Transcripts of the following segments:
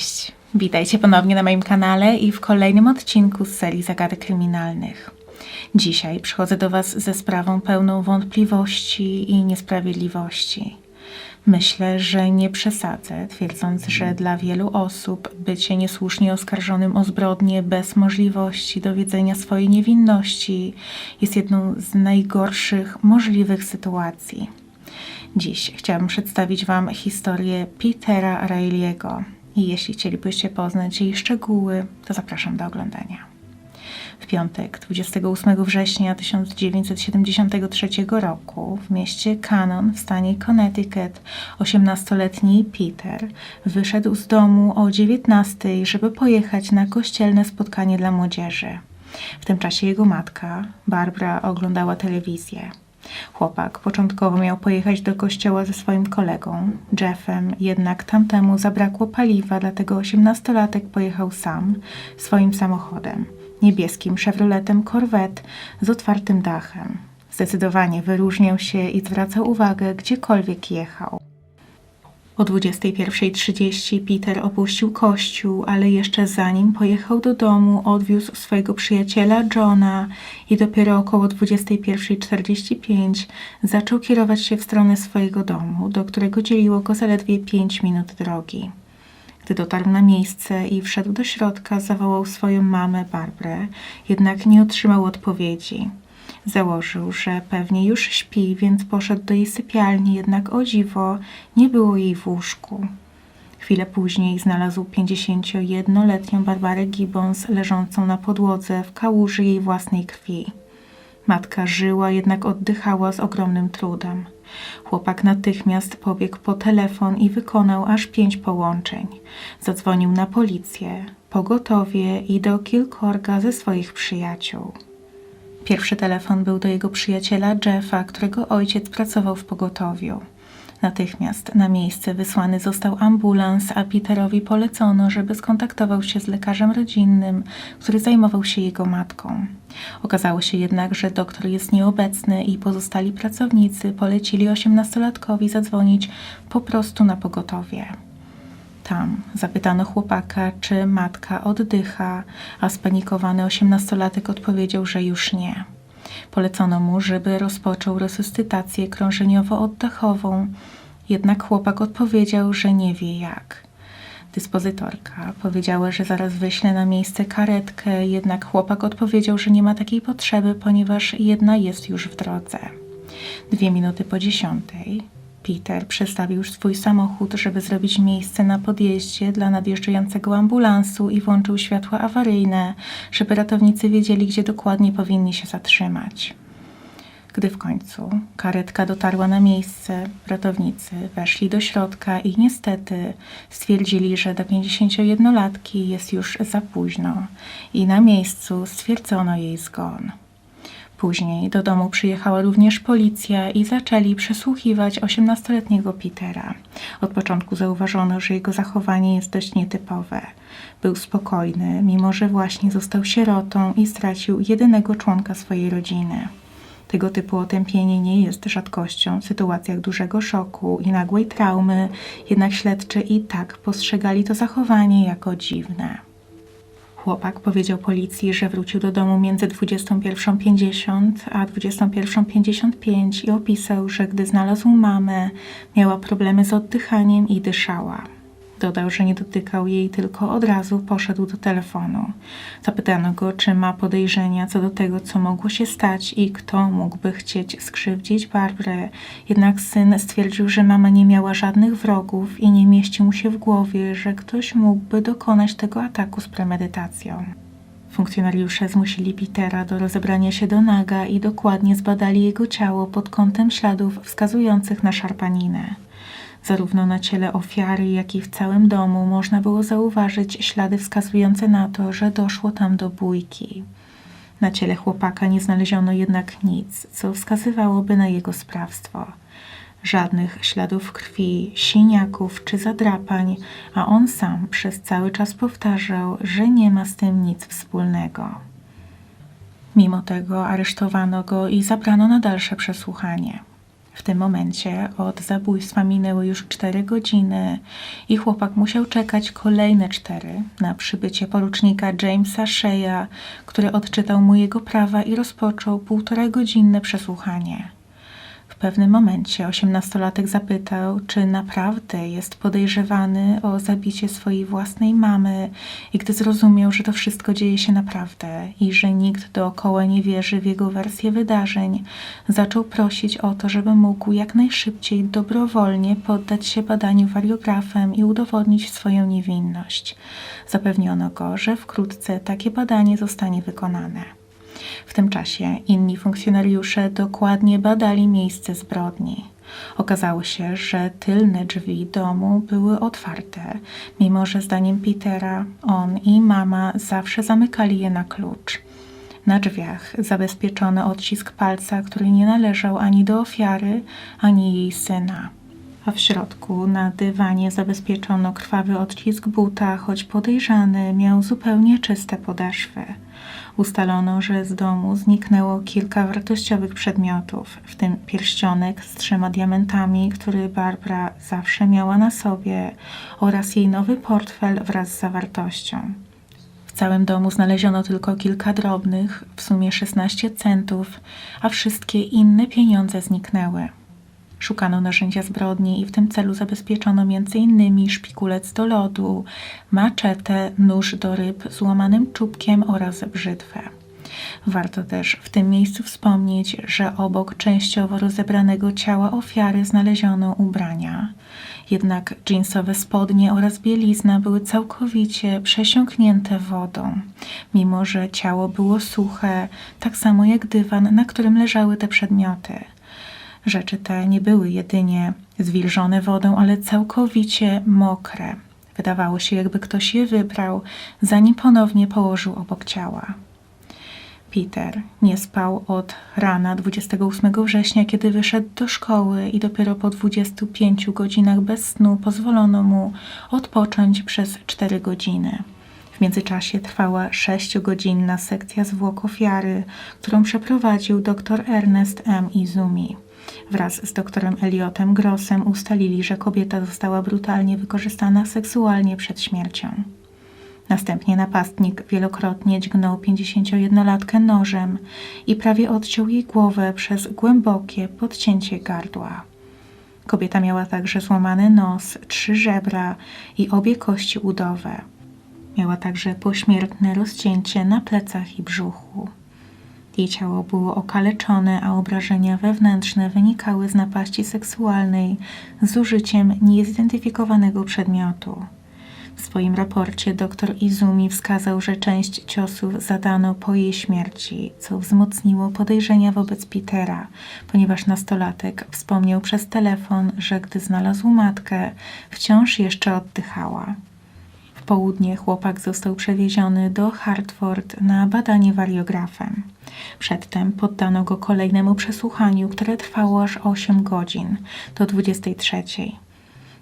Cześć, witajcie ponownie na moim kanale i w kolejnym odcinku z serii Zagadek Kryminalnych. Dzisiaj przychodzę do Was ze sprawą pełną wątpliwości i niesprawiedliwości. Myślę, że nie przesadzę, twierdząc, że dla wielu osób bycie niesłusznie oskarżonym o zbrodnię bez możliwości dowiedzenia swojej niewinności jest jedną z najgorszych możliwych sytuacji. Dziś chciałabym przedstawić Wam historię Petera Reilly'ego i jeśli chcielibyście poznać jej szczegóły, to zapraszam do oglądania. W piątek, 28 września 1973 roku w mieście Cannon w stanie Connecticut 18-letni Peter wyszedł z domu o 19, żeby pojechać na kościelne spotkanie dla młodzieży. W tym czasie jego matka, Barbara, oglądała telewizję. Chłopak początkowo miał pojechać do kościoła ze swoim kolegą, Jeffem, jednak tamtemu zabrakło paliwa, dlatego osiemnastolatek pojechał sam, swoim samochodem, niebieskim Chevroletem Corvette z otwartym dachem. Zdecydowanie wyróżniał się i zwracał uwagę, gdziekolwiek jechał. O 21.30 Peter opuścił kościół, ale jeszcze zanim pojechał do domu, odwiózł swojego przyjaciela Johna i dopiero około 21.45 zaczął kierować się w stronę swojego domu, do którego dzieliło go zaledwie 5 minut drogi. Gdy dotarł na miejsce i wszedł do środka, zawołał swoją mamę Barbrę, jednak nie otrzymał odpowiedzi. Założył, że pewnie już śpi, więc poszedł do jej sypialni, jednak o dziwo nie było jej w łóżku. Chwilę później znalazł 51-letnią Barbarę Gibbons leżącą na podłodze w kałuży jej własnej krwi. Matka żyła, jednak oddychała z ogromnym trudem. Chłopak natychmiast pobiegł po telefon i wykonał aż pięć połączeń. Zadzwonił na policję, pogotowie i do kilkorga ze swoich przyjaciół. Pierwszy telefon był do jego przyjaciela Jeffa, którego ojciec pracował w pogotowiu. Natychmiast na miejsce wysłany został ambulans, a Peterowi polecono, żeby skontaktował się z lekarzem rodzinnym, który zajmował się jego matką. Okazało się jednak, że doktor jest nieobecny i pozostali pracownicy polecili osiemnastolatkowi zadzwonić po prostu na pogotowie. Tam zapytano chłopaka, czy matka oddycha, a spanikowany osiemnastolatek odpowiedział, że już nie. Polecono mu, żeby rozpoczął resuscytację krążeniowo-oddechową, jednak chłopak odpowiedział, że nie wie jak. Dyspozytorka powiedziała, że zaraz wyśle na miejsce karetkę, jednak chłopak odpowiedział, że nie ma takiej potrzeby, ponieważ jedna jest już w drodze. Dwie minuty po dziesiątej Peter przestawił swój samochód, żeby zrobić miejsce na podjeździe dla nadjeżdżającego ambulansu i włączył światła awaryjne, żeby ratownicy wiedzieli, gdzie dokładnie powinni się zatrzymać. Gdy w końcu karetka dotarła na miejsce, ratownicy weszli do środka i niestety stwierdzili, że do 51-latki jest już za późno i na miejscu stwierdzono jej zgon. Później do domu przyjechała również policja i zaczęli przesłuchiwać 18-letniego Petera. Od początku zauważono, że jego zachowanie jest dość nietypowe. Był spokojny, mimo że właśnie został sierotą i stracił jedynego członka swojej rodziny. Tego typu otępienie nie jest rzadkością w sytuacjach dużego szoku i nagłej traumy, jednak śledczy i tak postrzegali to zachowanie jako dziwne. Chłopak powiedział policji, że wrócił do domu między 21.50 a 21.55 i opisał, że gdy znalazł mamę, miała problemy z oddychaniem i dyszała. Dodał, że nie dotykał jej, tylko od razu poszedł do telefonu. Zapytano go, czy ma podejrzenia co do tego, co mogło się stać i kto mógłby chcieć skrzywdzić Barbrę. Jednak syn stwierdził, że mama nie miała żadnych wrogów i nie mieści mu się w głowie, że ktoś mógłby dokonać tego ataku z premedytacją. Funkcjonariusze zmusili Petera do rozebrania się do naga i dokładnie zbadali jego ciało pod kątem śladów wskazujących na szarpaninę. Zarówno na ciele ofiary, jak i w całym domu można było zauważyć ślady wskazujące na to, że doszło tam do bójki. Na ciele chłopaka nie znaleziono jednak nic, co wskazywałoby na jego sprawstwo. Żadnych śladów krwi, siniaków czy zadrapań, a on sam przez cały czas powtarzał, że nie ma z tym nic wspólnego. Mimo tego aresztowano go i zabrano na dalsze przesłuchanie. W tym momencie od zabójstwa minęły już 4 godziny i chłopak musiał czekać kolejne 4 na przybycie porucznika Jamesa Sheya, który odczytał mu jego prawa i rozpoczął półtora godzinne przesłuchanie. Pewnym momencie osiemnastolatek zapytał, czy naprawdę jest podejrzewany o zabicie swojej własnej mamy i gdy zrozumiał, że to wszystko dzieje się naprawdę i że nikt dookoła nie wierzy w jego wersję wydarzeń, zaczął prosić o to, żeby mógł jak najszybciej dobrowolnie poddać się badaniu wariografem i udowodnić swoją niewinność. Zapewniono go, że wkrótce takie badanie zostanie wykonane. W tym czasie inni funkcjonariusze dokładnie badali miejsce zbrodni. Okazało się, że tylne drzwi domu były otwarte, mimo że zdaniem Petera on i mama zawsze zamykali je na klucz. Na drzwiach zabezpieczono odcisk palca, który nie należał ani do ofiary, ani jej syna. A w środku na dywanie zabezpieczono krwawy odcisk buta, choć podejrzany miał zupełnie czyste podeszwy. Ustalono, że z domu zniknęło kilka wartościowych przedmiotów, w tym pierścionek z trzema diamentami, który Barbara zawsze miała na sobie, oraz jej nowy portfel wraz z zawartością. W całym domu znaleziono tylko kilka drobnych, w sumie 16 centów, a wszystkie inne pieniądze zniknęły. Szukano narzędzia zbrodni i w tym celu zabezpieczono m.in. szpikulec do lodu, maczetę, nóż do ryb z łamanym czubkiem oraz brzytwę. Warto też w tym miejscu wspomnieć, że obok częściowo rozebranego ciała ofiary znaleziono ubrania. Jednak dżinsowe spodnie oraz bielizna były całkowicie przesiąknięte wodą, mimo że ciało było suche, tak samo jak dywan, na którym leżały te przedmioty. Rzeczy te nie były jedynie zwilżone wodą, ale całkowicie mokre. Wydawało się, jakby ktoś je wybrał, zanim ponownie położył obok ciała. Peter nie spał od rana 28 września, kiedy wyszedł do szkoły i dopiero po 25 godzinach bez snu pozwolono mu odpocząć przez 4 godziny. W międzyczasie trwała 6-godzinna sekcja zwłok ofiary, którą przeprowadził dr Ernest M. Izumi. Wraz z doktorem Eliotem Grossem ustalili, że kobieta została brutalnie wykorzystana seksualnie przed śmiercią. Następnie napastnik wielokrotnie dźgnął 51-latkę nożem i prawie odciął jej głowę przez głębokie podcięcie gardła. Kobieta miała także złamany nos, trzy żebra i obie kości udowe. Miała także pośmiertne rozcięcie na plecach i brzuchu. Jej ciało było okaleczone, a obrażenia wewnętrzne wynikały z napaści seksualnej z użyciem niezidentyfikowanego przedmiotu. W swoim raporcie dr Izumi wskazał, że część ciosów zadano po jej śmierci, co wzmocniło podejrzenia wobec Petera, ponieważ nastolatek wspomniał przez telefon, że gdy znalazł matkę, wciąż jeszcze oddychała. Południe chłopak został przewieziony do Hartford na badanie wariografem. Przedtem poddano go kolejnemu przesłuchaniu, które trwało aż 8 godzin, do 23.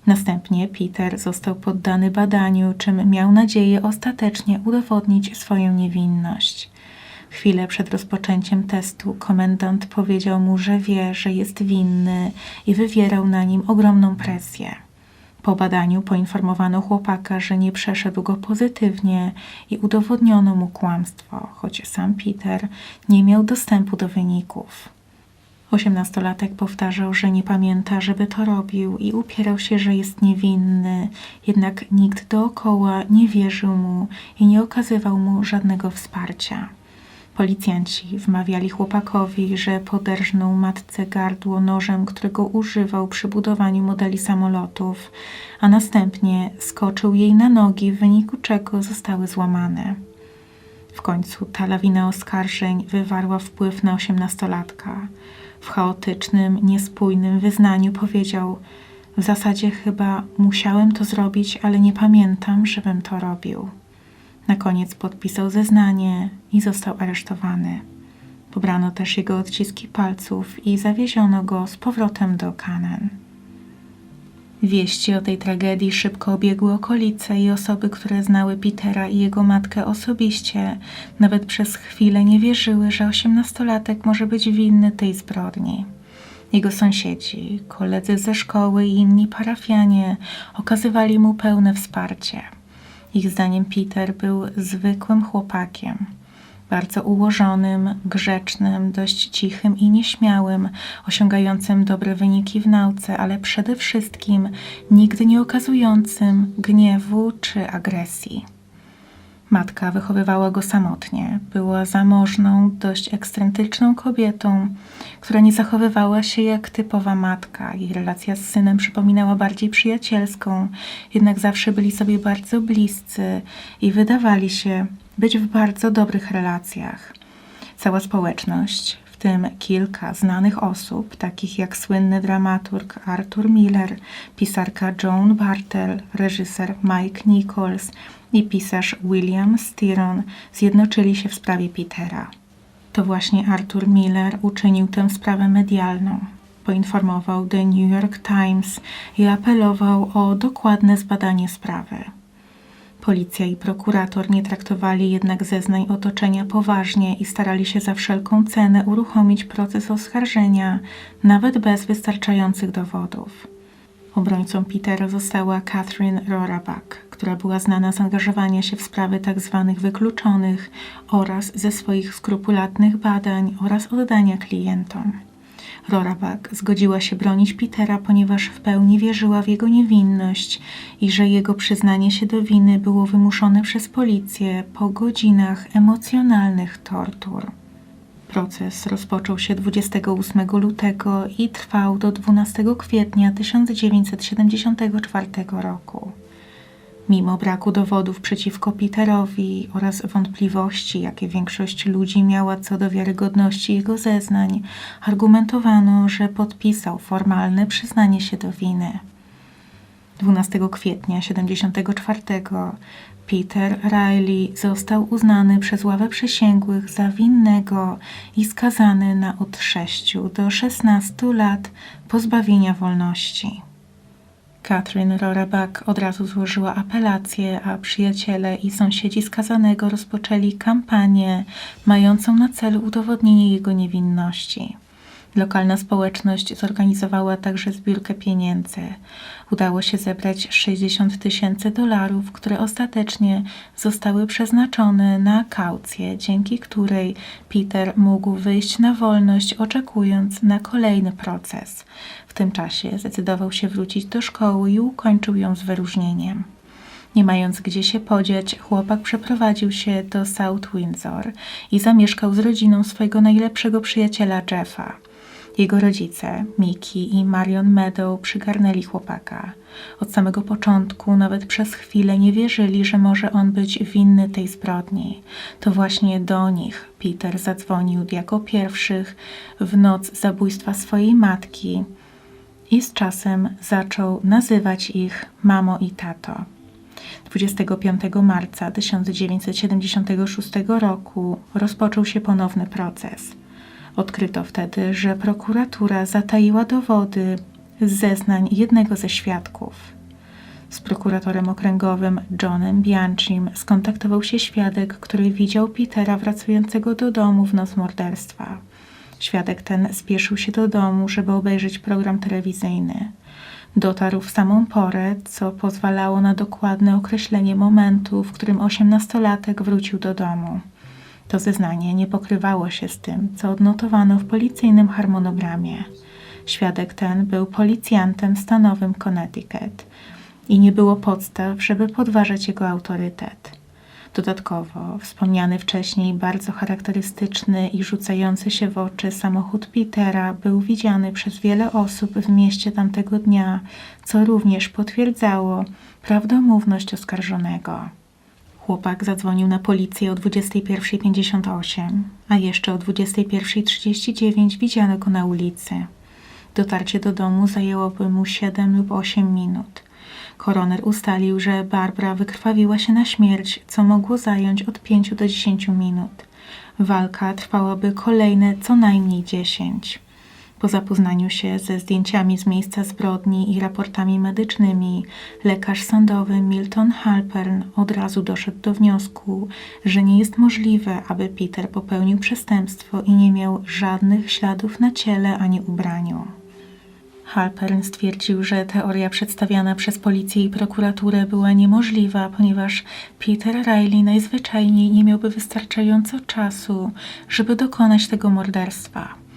Następnie Peter został poddany badaniu, czym miał nadzieję ostatecznie udowodnić swoją niewinność. Chwilę przed rozpoczęciem testu komendant powiedział mu, że wie, że jest winny i wywierał na nim ogromną presję. Po badaniu poinformowano chłopaka, że nie przeszedł go pozytywnie i udowodniono mu kłamstwo, choć sam Peter nie miał dostępu do wyników. Osiemnastolatek powtarzał, że nie pamięta, żeby to robił i upierał się, że jest niewinny, jednak nikt dookoła nie wierzył mu i nie okazywał mu żadnego wsparcia. Policjanci wmawiali chłopakowi, że poderżnął matce gardło nożem, którego używał przy budowaniu modeli samolotów, a następnie skoczył jej na nogi, w wyniku czego zostały złamane. W końcu ta lawina oskarżeń wywarła wpływ na osiemnastolatka. W chaotycznym, niespójnym wyznaniu powiedział: W zasadzie chyba musiałem to zrobić, ale nie pamiętam, żebym to robił. Na koniec podpisał zeznanie i został aresztowany. Pobrano też jego odciski palców i zawieziono go z powrotem do Kanen. Wieści o tej tragedii szybko obiegły okolice i osoby, które znały Petera i jego matkę osobiście, nawet przez chwilę nie wierzyły, że osiemnastolatek może być winny tej zbrodni. Jego sąsiedzi, koledzy ze szkoły i inni parafianie okazywali mu pełne wsparcie. Ich zdaniem Peter był zwykłym chłopakiem, bardzo ułożonym, grzecznym, dość cichym i nieśmiałym, osiągającym dobre wyniki w nauce, ale przede wszystkim nigdy nie okazującym gniewu czy agresji. Matka wychowywała go samotnie. Była zamożną, dość ekscentryczną kobietą, która nie zachowywała się jak typowa matka. Jej relacja z synem przypominała bardziej przyjacielską, jednak zawsze byli sobie bardzo bliscy i wydawali się być w bardzo dobrych relacjach. Cała społeczność, tym kilka znanych osób, takich jak słynny dramaturg Arthur Miller, pisarka Joan Bartel, reżyser Mike Nichols i pisarz William Styron, zjednoczyli się w sprawie Petera. To właśnie Arthur Miller uczynił tę sprawę medialną. Poinformował The New York Times i apelował o dokładne zbadanie sprawy. Policja i prokurator nie traktowali jednak zeznań otoczenia poważnie i starali się za wszelką cenę uruchomić proces oskarżenia, nawet bez wystarczających dowodów. Obrońcą Petera została Catherine Roraback, która była znana z angażowania się w sprawy tzw. wykluczonych oraz ze swoich skrupulatnych badań oraz oddania klientom. Roraback zgodziła się bronić Petera, ponieważ w pełni wierzyła w jego niewinność i że jego przyznanie się do winy było wymuszone przez policję po godzinach emocjonalnych tortur. Proces rozpoczął się 28 lutego i trwał do 12 kwietnia 1974 roku. Mimo braku dowodów przeciwko Peterowi oraz wątpliwości, jakie większość ludzi miała co do wiarygodności jego zeznań, argumentowano, że podpisał formalne przyznanie się do winy. 12 kwietnia 1974 Peter Riley został uznany przez ławę przysięgłych za winnego i skazany na od 6 do 16 lat pozbawienia wolności. Catherine Roraback od razu złożyła apelację, a przyjaciele i sąsiedzi skazanego rozpoczęli kampanię mającą na celu udowodnienie jego niewinności. Lokalna społeczność zorganizowała także zbiórkę pieniędzy. Udało się zebrać 60 tysięcy dolarów, które ostatecznie zostały przeznaczone na kaucję, dzięki której Peter mógł wyjść na wolność, oczekując na kolejny proces. W tym czasie zdecydował się wrócić do szkoły i ukończył ją z wyróżnieniem. Nie mając gdzie się podziać, chłopak przeprowadził się do South Windsor i zamieszkał z rodziną swojego najlepszego przyjaciela Jeffa. Jego rodzice, Mickey i Marion Meadow, przygarnęli chłopaka. Od samego początku, nawet przez chwilę, nie wierzyli, że może on być winny tej zbrodni. To właśnie do nich Peter zadzwonił jako pierwszych w noc zabójstwa swojej matki i z czasem zaczął nazywać ich mamo i tato. 25 marca 1976 roku rozpoczął się ponowny proces. Odkryto wtedy, że prokuratura zataiła dowody z zeznań jednego ze świadków. Z prokuratorem okręgowym Johnem Bianchim skontaktował się świadek, który widział Petera wracającego do domu w noc morderstwa. Świadek ten spieszył się do domu, żeby obejrzeć program telewizyjny. Dotarł w samą porę, co pozwalało na dokładne określenie momentu, w którym osiemnastolatek wrócił do domu. To zeznanie nie pokrywało się z tym, co odnotowano w policyjnym harmonogramie. Świadek ten był policjantem stanowym Connecticut i nie było podstaw, żeby podważać jego autorytet. Dodatkowo wspomniany wcześniej bardzo charakterystyczny i rzucający się w oczy samochód Petera był widziany przez wiele osób w mieście tamtego dnia, co również potwierdzało prawdomówność oskarżonego. Chłopak zadzwonił na policję o 21.58, a jeszcze o 21.39 widziano go na ulicy. Dotarcie do domu zajęłoby mu 7 lub 8 minut. Koroner ustalił, że Barbara wykrwawiła się na śmierć, co mogło zająć od 5 do 10 minut. Walka trwałaby kolejne co najmniej 10. Po zapoznaniu się ze zdjęciami z miejsca zbrodni i raportami medycznymi, lekarz sądowy Milton Halpern od razu doszedł do wniosku, że nie jest możliwe, aby Peter popełnił przestępstwo i nie miał żadnych śladów na ciele ani ubraniu. Halpern stwierdził, że teoria przedstawiana przez policję i prokuraturę była niemożliwa, ponieważ Peter Riley najzwyczajniej nie miałby wystarczająco czasu, żeby dokonać tego morderstwa.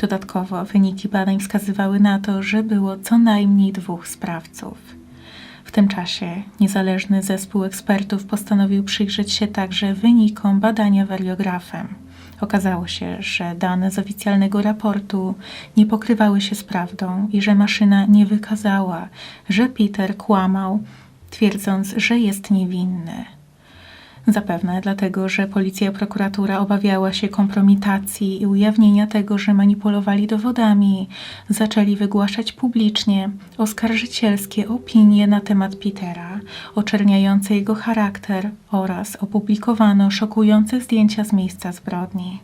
Dodatkowo wyniki badań wskazywały na to, że było co najmniej dwóch sprawców. W tym czasie niezależny zespół ekspertów postanowił przyjrzeć się także wynikom badania wariografem. Okazało się, że dane z oficjalnego raportu nie pokrywały się z prawdą i że maszyna nie wykazała, że Peter kłamał, twierdząc, że jest niewinny. Zapewne dlatego, że policja i prokuratura obawiała się kompromitacji i ujawnienia tego, że manipulowali dowodami, zaczęli wygłaszać publicznie oskarżycielskie opinie na temat Petera, oczerniające jego charakter oraz opublikowano szokujące zdjęcia z miejsca zbrodni.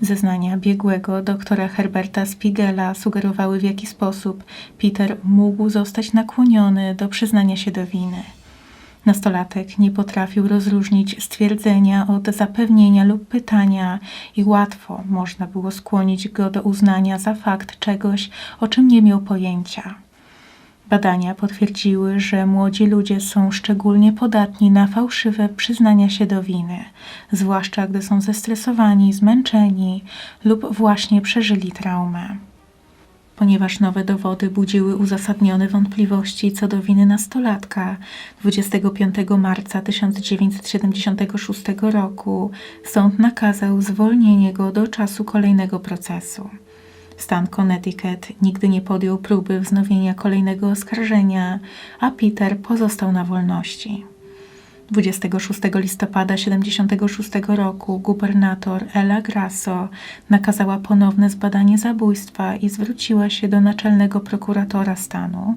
Zeznania biegłego doktora Herberta Spigela sugerowały, w jaki sposób Peter mógł zostać nakłoniony do przyznania się do winy. Nastolatek nie potrafił rozróżnić stwierdzenia od zapewnienia lub pytania i łatwo można było skłonić go do uznania za fakt czegoś, o czym nie miał pojęcia. Badania potwierdziły, że młodzi ludzie są szczególnie podatni na fałszywe przyznania się do winy, zwłaszcza gdy są zestresowani, zmęczeni lub właśnie przeżyli traumę. Ponieważ nowe dowody budziły uzasadnione wątpliwości co do winy nastolatka, 25 marca 1976 roku sąd nakazał zwolnienie go do czasu kolejnego procesu. Stan Connecticut nigdy nie podjął próby wznowienia kolejnego oskarżenia, a Peter pozostał na wolności. 26 listopada 1976 roku gubernator Ella Grasso nakazała ponowne zbadanie zabójstwa i zwróciła się do naczelnego prokuratora stanu,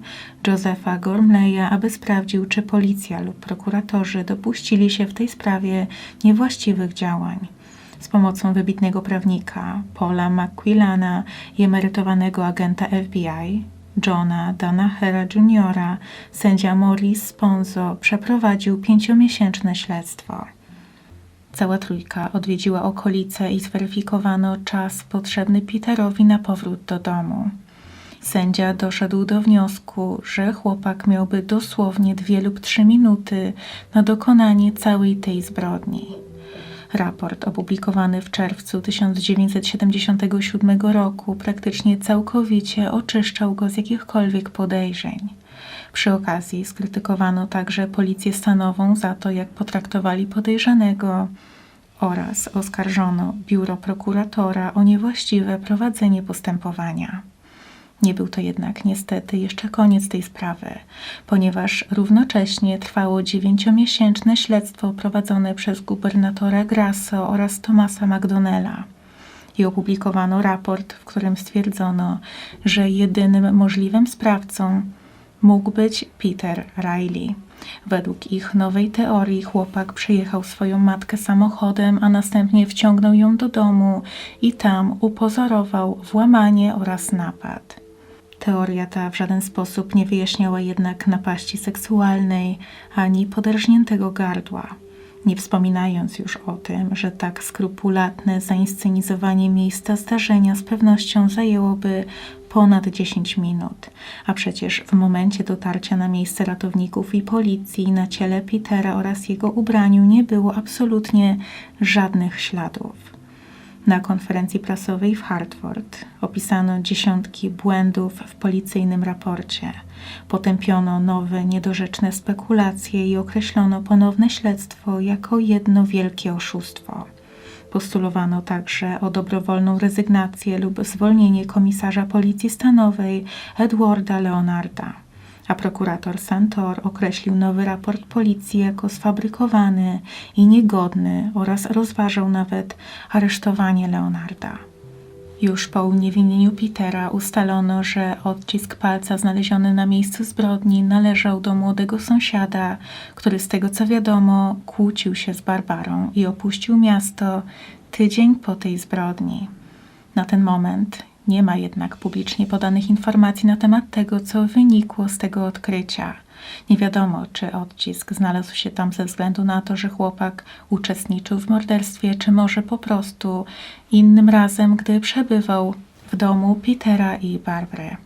Josepha Gormleya, aby sprawdził, czy policja lub prokuratorzy dopuścili się w tej sprawie niewłaściwych działań. Z pomocą wybitnego prawnika Paula McQuillana i emerytowanego agenta FBI Johna Danahera Jr., sędzia Maurice Sponzo przeprowadził pięciomiesięczne śledztwo. Cała trójka odwiedziła okolice i zweryfikowano czas potrzebny Peterowi na powrót do domu. Sędzia doszedł do wniosku, że chłopak miałby dosłownie dwie lub trzy minuty na dokonanie całej tej zbrodni. Raport opublikowany w czerwcu 1977 roku praktycznie całkowicie oczyszczał go z jakichkolwiek podejrzeń. Przy okazji skrytykowano także policję stanową za to, jak potraktowali podejrzanego oraz oskarżono biuro prokuratora o niewłaściwe prowadzenie postępowania. Nie był to jednak niestety jeszcze koniec tej sprawy, ponieważ równocześnie trwało dziewięciomiesięczne śledztwo prowadzone przez gubernatora Grasso oraz Thomasa McDonnella. I opublikowano raport, w którym stwierdzono, że jedynym możliwym sprawcą mógł być Peter Riley. Według ich nowej teorii chłopak przyjechał swoją matkę samochodem, a następnie wciągnął ją do domu i tam upozorował włamanie oraz napad. Teoria ta w żaden sposób nie wyjaśniała jednak napaści seksualnej ani poderżniętego gardła. Nie wspominając już o tym, że tak skrupulatne zainscenizowanie miejsca zdarzenia z pewnością zajęłoby ponad 10 minut, a przecież w momencie dotarcia na miejsce ratowników i policji na ciele Petera oraz jego ubraniu nie było absolutnie żadnych śladów. Na konferencji prasowej w Hartford opisano dziesiątki błędów w policyjnym raporcie. Potępiono nowe, niedorzeczne spekulacje i określono ponowne śledztwo jako jedno wielkie oszustwo. Postulowano także o dobrowolną rezygnację lub zwolnienie komisarza policji stanowej Edwarda Leonarda a prokurator Santor określił nowy raport policji jako sfabrykowany i niegodny oraz rozważał nawet aresztowanie Leonarda. Już po uniewinnieniu Petera ustalono, że odcisk palca znaleziony na miejscu zbrodni należał do młodego sąsiada, który z tego co wiadomo kłócił się z Barbarą i opuścił miasto tydzień po tej zbrodni. Na ten moment nie ma jednak publicznie podanych informacji na temat tego, co wynikło z tego odkrycia. Nie wiadomo, czy odcisk znalazł się tam ze względu na to, że chłopak uczestniczył w morderstwie, czy może po prostu innym razem, gdy przebywał w domu Petera i Barbary.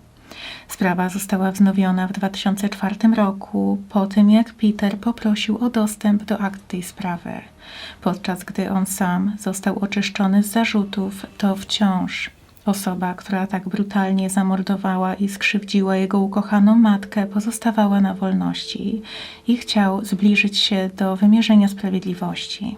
Sprawa została wznowiona w 2004 roku, po tym jak Peter poprosił o dostęp do akt tej sprawy. Podczas gdy on sam został oczyszczony z zarzutów, to wciąż osoba, która tak brutalnie zamordowała i skrzywdziła jego ukochaną matkę, pozostawała na wolności i chciał zbliżyć się do wymierzenia sprawiedliwości.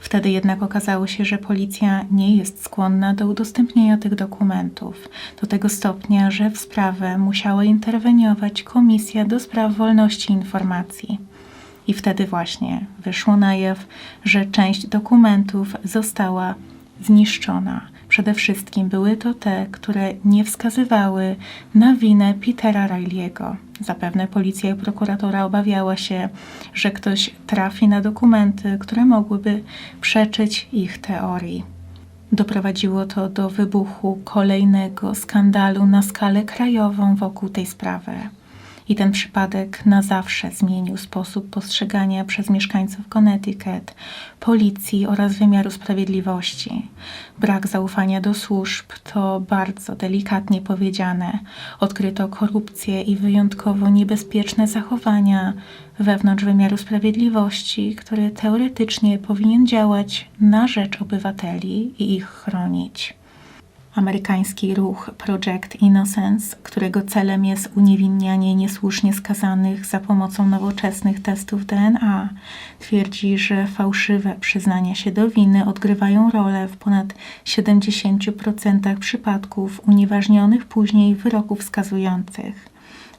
Wtedy jednak okazało się, że policja nie jest skłonna do udostępnienia tych dokumentów, do tego stopnia, że w sprawę musiała interweniować Komisja do Spraw Wolności Informacji. I wtedy właśnie wyszło na jaw, że część dokumentów została zniszczona. Przede wszystkim były to te, które nie wskazywały na winę Petera Riley'ego. Zapewne policja i prokuratora obawiała się, że ktoś trafi na dokumenty, które mogłyby przeczyć ich teorii. Doprowadziło to do wybuchu kolejnego skandalu na skalę krajową wokół tej sprawy. I ten przypadek na zawsze zmienił sposób postrzegania przez mieszkańców Connecticut, policji oraz wymiaru sprawiedliwości. Brak zaufania do służb to bardzo delikatnie powiedziane. Odkryto korupcję i wyjątkowo niebezpieczne zachowania wewnątrz wymiaru sprawiedliwości, który teoretycznie powinien działać na rzecz obywateli i ich chronić amerykański ruch Project Innocence, którego celem jest uniewinnianie niesłusznie skazanych za pomocą nowoczesnych testów DNA, twierdzi, że fałszywe przyznania się do winy odgrywają rolę w ponad 70% przypadków unieważnionych później wyroków skazujących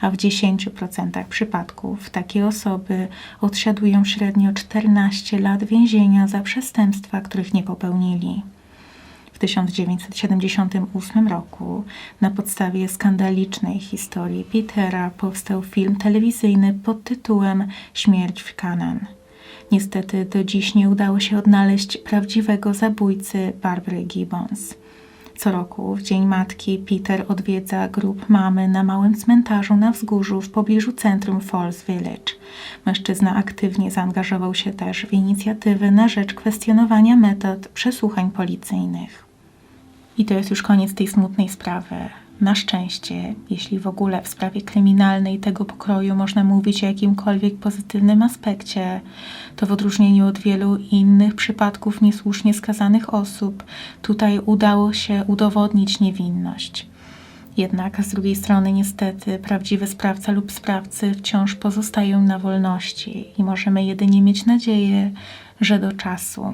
a w 10% przypadków takie osoby odsiadują średnio 14 lat więzienia za przestępstwa, których nie popełnili. W 1978 roku na podstawie skandalicznej historii Petera powstał film telewizyjny pod tytułem Śmierć w Canaan. Niestety do dziś nie udało się odnaleźć prawdziwego zabójcy Barbary Gibbons. Co roku, w Dzień Matki, Peter odwiedza grób mamy na małym cmentarzu na wzgórzu w pobliżu centrum Falls Village. Mężczyzna aktywnie zaangażował się też w inicjatywy na rzecz kwestionowania metod przesłuchań policyjnych. I to jest już koniec tej smutnej sprawy. Na szczęście, jeśli w ogóle w sprawie kryminalnej tego pokroju można mówić o jakimkolwiek pozytywnym aspekcie, to w odróżnieniu od wielu innych przypadków niesłusznie skazanych osób, tutaj udało się udowodnić niewinność. Jednak z drugiej strony, niestety, prawdziwy sprawca lub sprawcy wciąż pozostają na wolności i możemy jedynie mieć nadzieję, że do czasu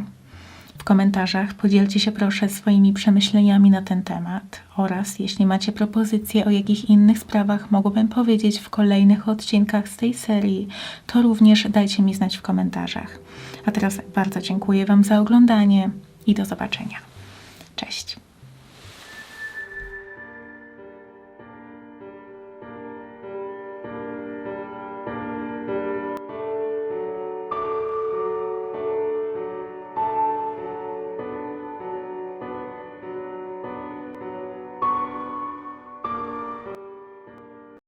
komentarzach podzielcie się proszę swoimi przemyśleniami na ten temat oraz jeśli macie propozycje o jakich innych sprawach mogłabym powiedzieć w kolejnych odcinkach z tej serii, to również dajcie mi znać w komentarzach. A teraz bardzo dziękuję Wam za oglądanie i do zobaczenia. Cześć!